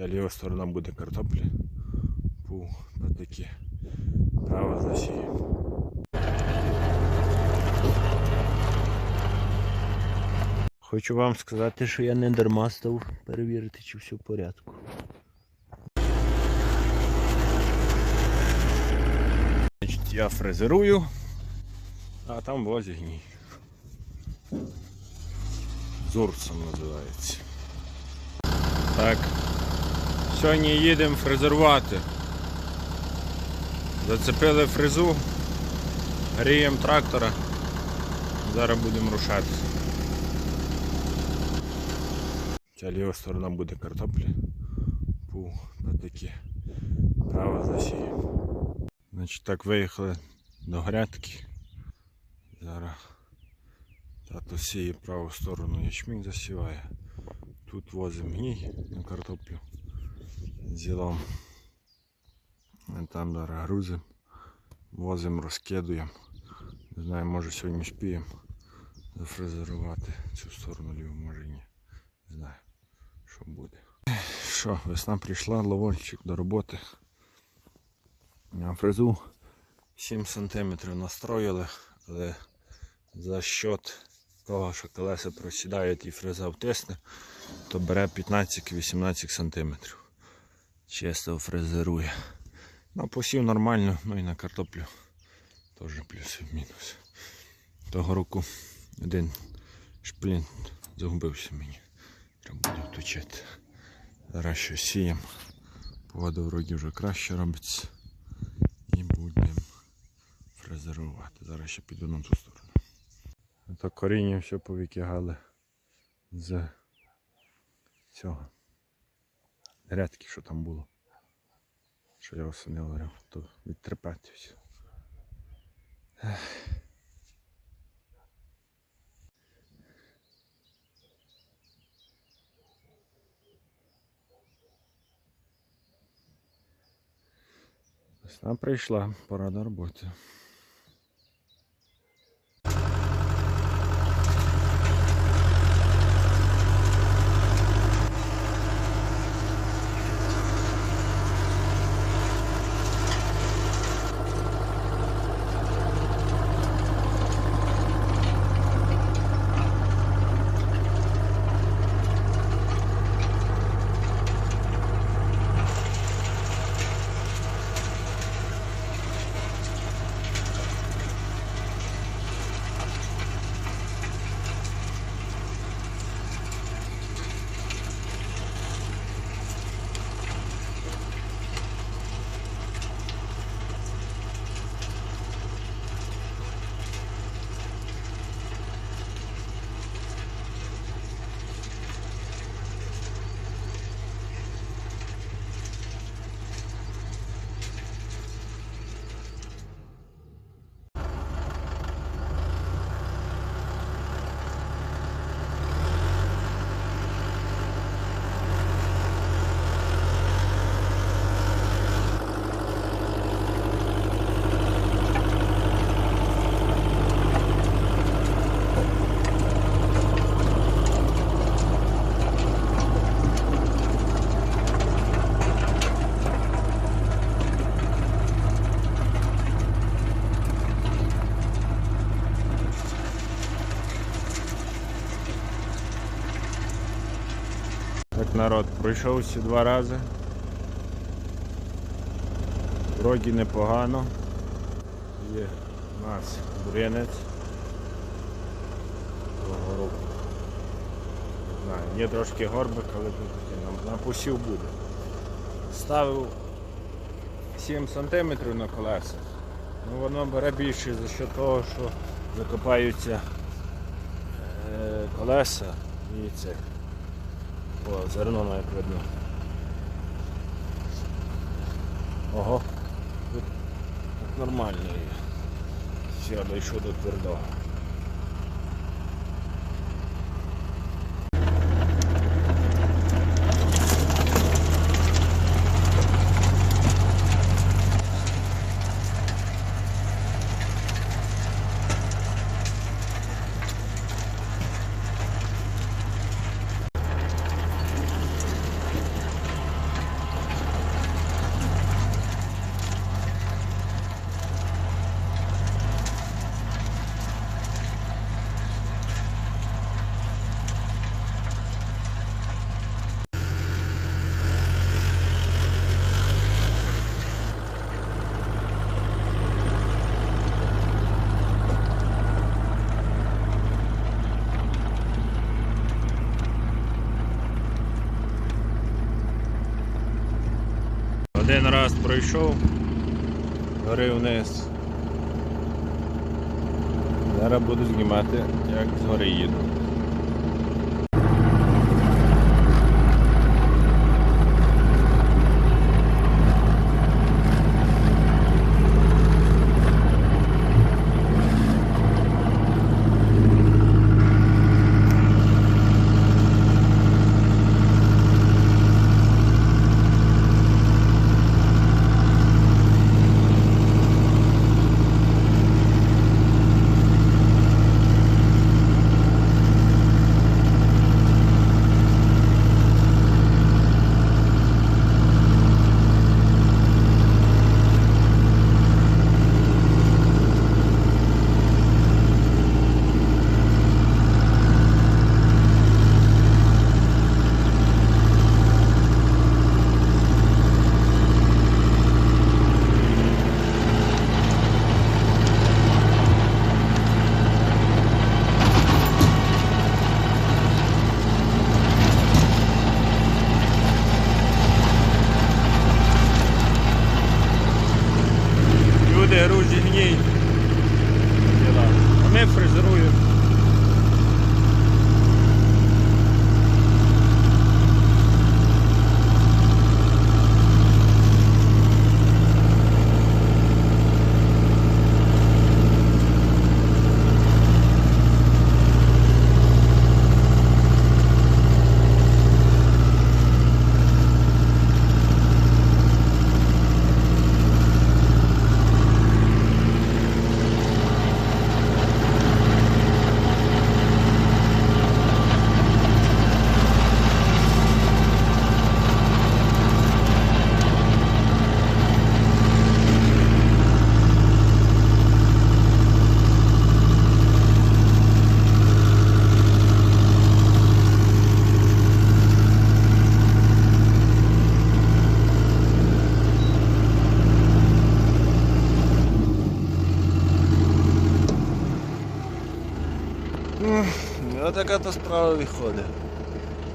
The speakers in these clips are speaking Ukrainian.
Ця ліва сторона буде картоплі. Пу, такі. Права засіє. Хочу вам сказати, що я не дарма став перевірити, чи все в порядку. Значить, я фрезерую, а там возі гній. Зурцем називається. Так. Сьогодні їдемо фрезерувати. Зацепили фрезу, гріємо трактора. Зараз будемо рушатися. Ця ліва сторона буде картоплі. Пу, такі. Права засіє. Значить так виїхали до грядки. Зараз тато сіє праву сторону ячмінь засіває. Тут возимо гній на картоплю зілом. Там зараз грузимо, возимо, розкидуємо. Не знаю, може сьогодні спіємо зафрезерувати цю сторону ліву, може ні. Не знаю, що буде. Що, весна прийшла, ловольчик до роботи. На фрезу 7 см настроїли, але за счет того, що колеса просідають і фреза втисне, то бере 15-18 см. Чисто фрезерує. На посів нормально, ну і на картоплю теж плюс і мінус. Того року один шплінт загубився мені. Треба буде вточити. Зараз що сіємо. Погода вроді вже краще робиться. І будемо фрезерувати. Зараз ще піду на ту сторону. То коріння все повикигали з цього. Рядки, що там було. Що я вас не говорив, то відтрепати все. Весна прийшла, пора до роботи. Так народ пройшовся два рази. Вроді непогано. Є у нас бурянець. Є трошки горбик, але тут на посів буде. Ставив 7 см на колеса. Ну воно бере більше за що того, що закопаються е, колеса і це. О, зерно як видно. Ого. Тут так нормально є. Все, дійшов до твердого. Один раз пройшов, гори вниз. Зараз буду знімати, як згори їду. Справа виходить.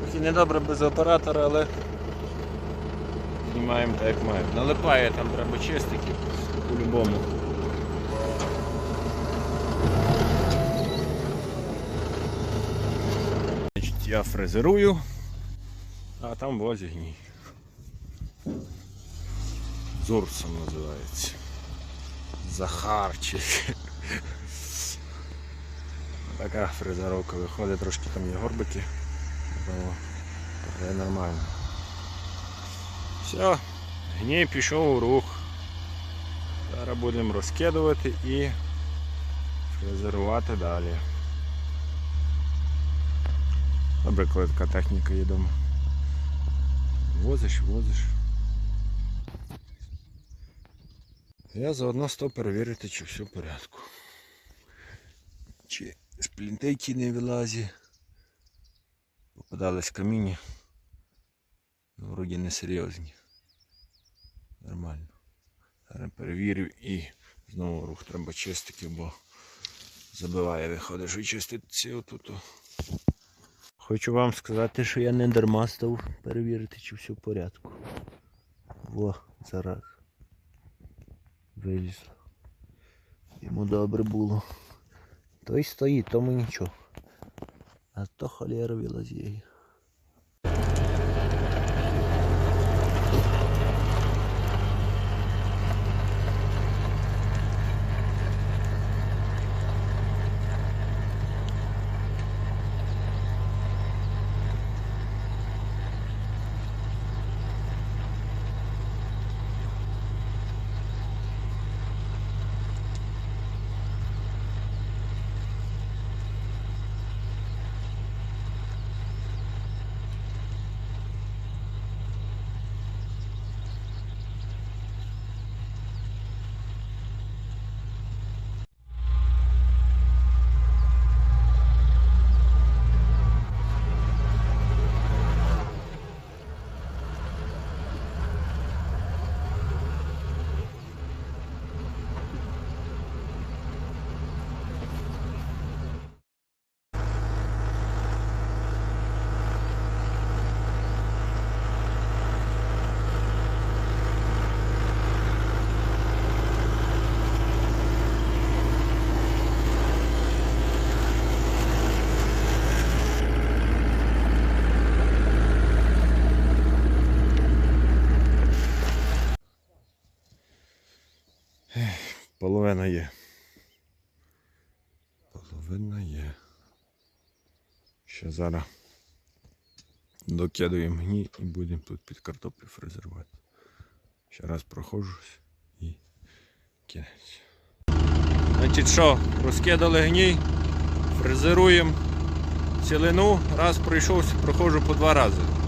Трохи недобре без оператора, але знімаємо так як маємо. Налипає, там треба чистити по-любому. Я фрезерую, а там возі гній. Зурсом називається. Захарчик. Така фрезеровка виходить, трошки там є горбики. Але нормально. Все, гній пішов у рух. Зараз будемо розкидувати і фрезерувати далі. Добре, коли така техніка є вдома. Возиш, возиш. Я заодно став перевірити, чи все в порядку. Чи сплінтейки не вилазі. Попадались каміння. Ну, вроді не серйозні. Нормально. Зараз перевірив і знову рух треба чистити, бо забиває, виходить, що чистити отут. Хочу вам сказати, що я не дарма став перевірити, чи все в порядку. Во, зараз. Вилізло. Йому добре було. Той стоїть, тому нічого. А то холєра вилазіє. Половина є. Половина є. Ще зараз докидуємо гній і будемо тут під картоплю фрезерувати. Ще раз проходжусь і кінець. Значить що, розкидали гній, фрезеруємо цілину, раз пройшовся, проходжу по два рази.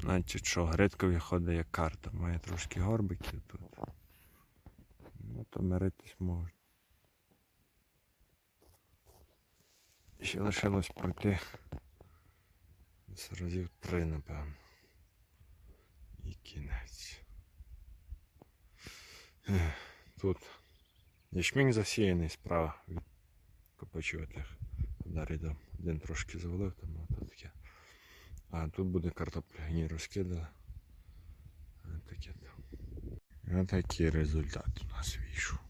Значить, що гридка виходить як карта. Має трошки горбиків тут. Ну, то миритись можна. Ще лишилось пройти з разів три, напевно. І кінець. Тут ячмінь засіяний справа від копачуватих. Далі один трошки завалив, тому то таке. А тут буде картопля не розкидала. Отаке там. Отакий результат у нас вийшов.